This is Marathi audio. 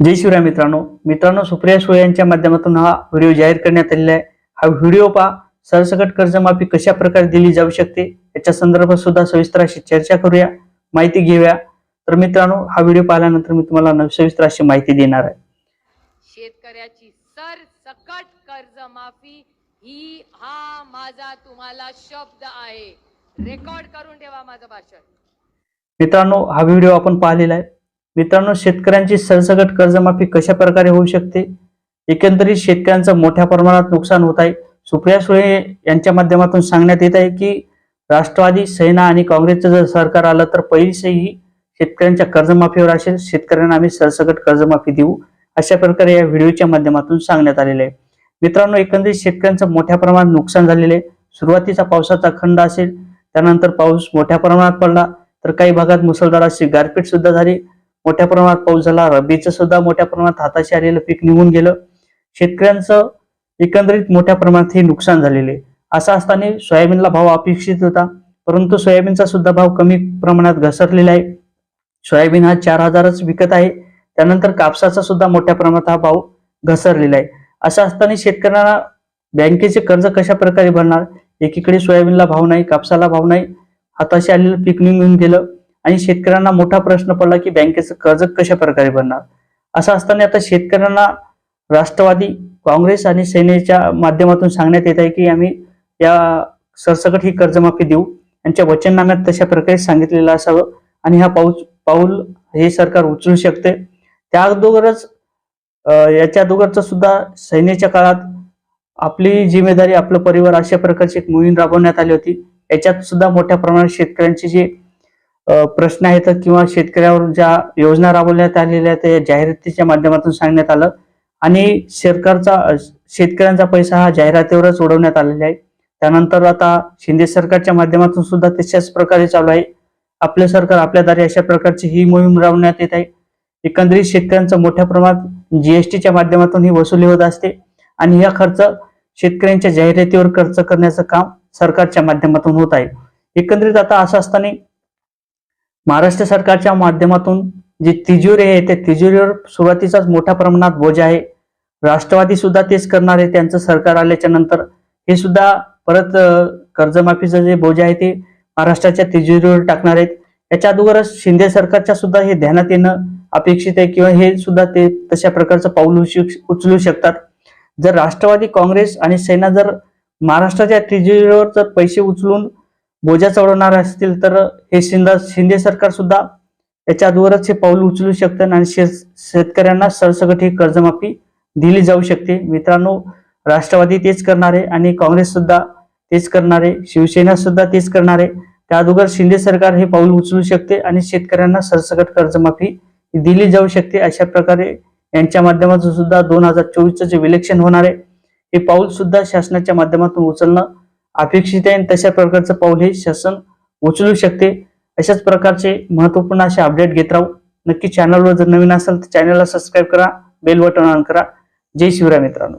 जय शिवराय मित्रांनो. मित्रांनो सुप्रिया सुळे यांच्या माध्यमातून हा व्हिडिओ जाहीर करण्यात आलेला आहे. हा व्हिडिओ पहा. सरसकट कर्जमाफी कशा प्रकारे दिली जाऊ शकते याच्या संदर्भात सुद्धा सविस्तर अशी चर्चा करूया माहिती घेऊया. तर मित्रांनो हा व्हिडिओ पाहिल्यानंतर मी तुम्हाला सविस्तर अशी माहिती देणार आहे. शेतकऱ्याची सर सकट कर्जमाफी ही हा माझा तुम्हाला शब्द आहे. रेकॉर्ड करून ठेवा माझं भाषण. मित्रांनो हा व्हिडिओ आपण पाहिलेला आहे. मित्रांनो शेतकऱ्यांची सरसकट कर्जमाफी कशा प्रकारे होऊ शकते? एकंदरीत शेतकऱ्यांचं मोठ्या प्रमाणात नुकसान होत आहे. सुप्रिया सुळे यांच्या माध्यमातून सांगण्यात येत आहे की राष्ट्रवादी सेना आणि काँग्रेसचं जर सरकार आलं तर पहिलीही शेतकऱ्यांच्या कर्जमाफीवर असेल. शेतकऱ्यांना आम्ही सरसकट कर्जमाफी देऊ अशा प्रकारे या व्हिडिओच्या माध्यमातून सांगण्यात आलेले आहे. मित्रांनो एकंदरीत शेतकऱ्यांचं मोठ्या प्रमाणात नुकसान झालेलं आहे. सुरुवातीचा पावसाचा खंड असेल त्यानंतर पाऊस मोठ्या प्रमाणात पडला तर काही भागात मुसळधार अशी गारपीट सुद्धा झाली. मोठ्या प्रमाणात पाऊस झाला. रब्बीचं सुद्धा मोठ्या प्रमाणात हाताशी आलेलं पीक निघून गेलं. शेतकऱ्यांचं एकंदरीत मोठ्या प्रमाणात हे नुकसान झालेले असं असताना सोयाबीनला भाव अपेक्षित होता परंतु सोयाबीनचा सुद्धा भाव कमी प्रमाणात घसरलेला आहे. सोयाबीन हा चार हजारच विकत आहे. त्यानंतर कापसाचा सुद्धा मोठ्या प्रमाणात हा भाव घसरलेला आहे. असं असताना शेतकऱ्यांना बँकेचे कर्ज कशा प्रकारे भरणार? एकीकडे सोयाबीनला भाव नाही कापसाला भाव नाही. हाताशी आलेलं पीक निघून गेलं. आणि शेतकऱ्यांना मोठा प्रश्न पडला की बँकेचं कर्ज कशा प्रकारे बनणार असं असताना आता शेतकऱ्यांना राष्ट्रवादी काँग्रेस आणि सेनेच्या माध्यमातून सांगण्यात येत आहे की आम्ही या सरसकट ही कर्जमाफी देऊ. यांच्या वचननाम्यात तशा प्रकारे सांगितलेलं असावं आणि हा पाऊस पाऊल हे सरकार उचलू शकते. त्या अगोदरच याच्या अगोदरच सुद्धा सैन्याच्या काळात आपली जिम्मेदारी आपलं परिवार अशा प्रकारची एक मोहीम राबवण्यात आली होती. याच्यात सुद्धा मोठ्या प्रमाणात शेतकऱ्यांची जी प्रश्न आहेत किंवा शेतकऱ्यावर ज्या योजना राबवण्यात आलेल्या आहेत त्या जाहिरातीच्या माध्यमातून सांगण्यात आलं. आणि सरकारचा शेतकऱ्यांचा पैसा हा जाहिरातीवरच उडवण्यात आलेला आहे. त्यानंतर आता शिंदे सरकारच्या माध्यमातून सुद्धा तशाच प्रकारे चालू आहे. आपलं सरकार आपल्या दारी अशा प्रकारची ही मोहीम राबवण्यात येत आहे. एकंदरीत शेतकऱ्यांचं मोठ्या प्रमाणात जीएसटीच्या माध्यमातून ही वसुली होत असते. आणि हा खर्च शेतकऱ्यांच्या जाहिरातीवर खर्च करण्याचं काम सरकारच्या माध्यमातून होत आहे. एकंदरीत आता असं असताना महाराष्ट्र सरकारच्या माध्यमातून जी तिजोरी आहे त्या तिजोरीवर सुरुवातीचाच मोठ्या प्रमाणात बोजा आहे. राष्ट्रवादी सुद्धा तेच करणार आहे त्यांचं सरकार आल्याच्यानंतर. हे सुद्धा परत कर्जमाफीचं जे बोजा आहे ते महाराष्ट्राच्या तिजोरीवर टाकणार आहेत. याच्या अगोदरच शिंदे सरकारच्या सुद्धा हे ध्यानात येणं अपेक्षित आहे किंवा हे सुद्धा ते तशा प्रकारचं पाऊल उचलू- उचलू शकतात. जर राष्ट्रवादी काँग्रेस आणि सेना जर महाराष्ट्राच्या तिजोरीवर जर पैसे उचलून बोजा चढवणार असतील तर हे शिंदा शिंदे सरकार सुद्धा याच्यावरच हे पाऊल उचलू शकतं आणि शेतकऱ्यांना सरसकट ही कर्जमाफी दिली जाऊ शकते. मित्रांनो राष्ट्रवादी तेच करणार आहे आणि काँग्रेस सुद्धा तेच करणार आहे शिवसेना सुद्धा तेच करणार. आहे त्या अगोदर शिंदे सरकार हे पाऊल उचलू शकते आणि शेतकऱ्यांना सरसकट कर्जमाफी दिली जाऊ शकते. अशा प्रकारे यांच्या माध्यमातून सुद्धा दोन हजार चोवीसचं जे इलेक्शन होणार आहे हे पाऊल सुद्धा शासनाच्या माध्यमातून उचलणं अपेक्षित आहे आणि तशा प्रकारचं पाऊल हे शासन उचलू शकते. अशाच प्रकारचे महत्त्वपूर्ण असे अपडेट घेत राहू. नक्की चॅनलवर जर नवीन असेल तर चॅनलला सबस्क्राईब करा बेल बटन ऑन करा. जय शिवराय मित्रांनो.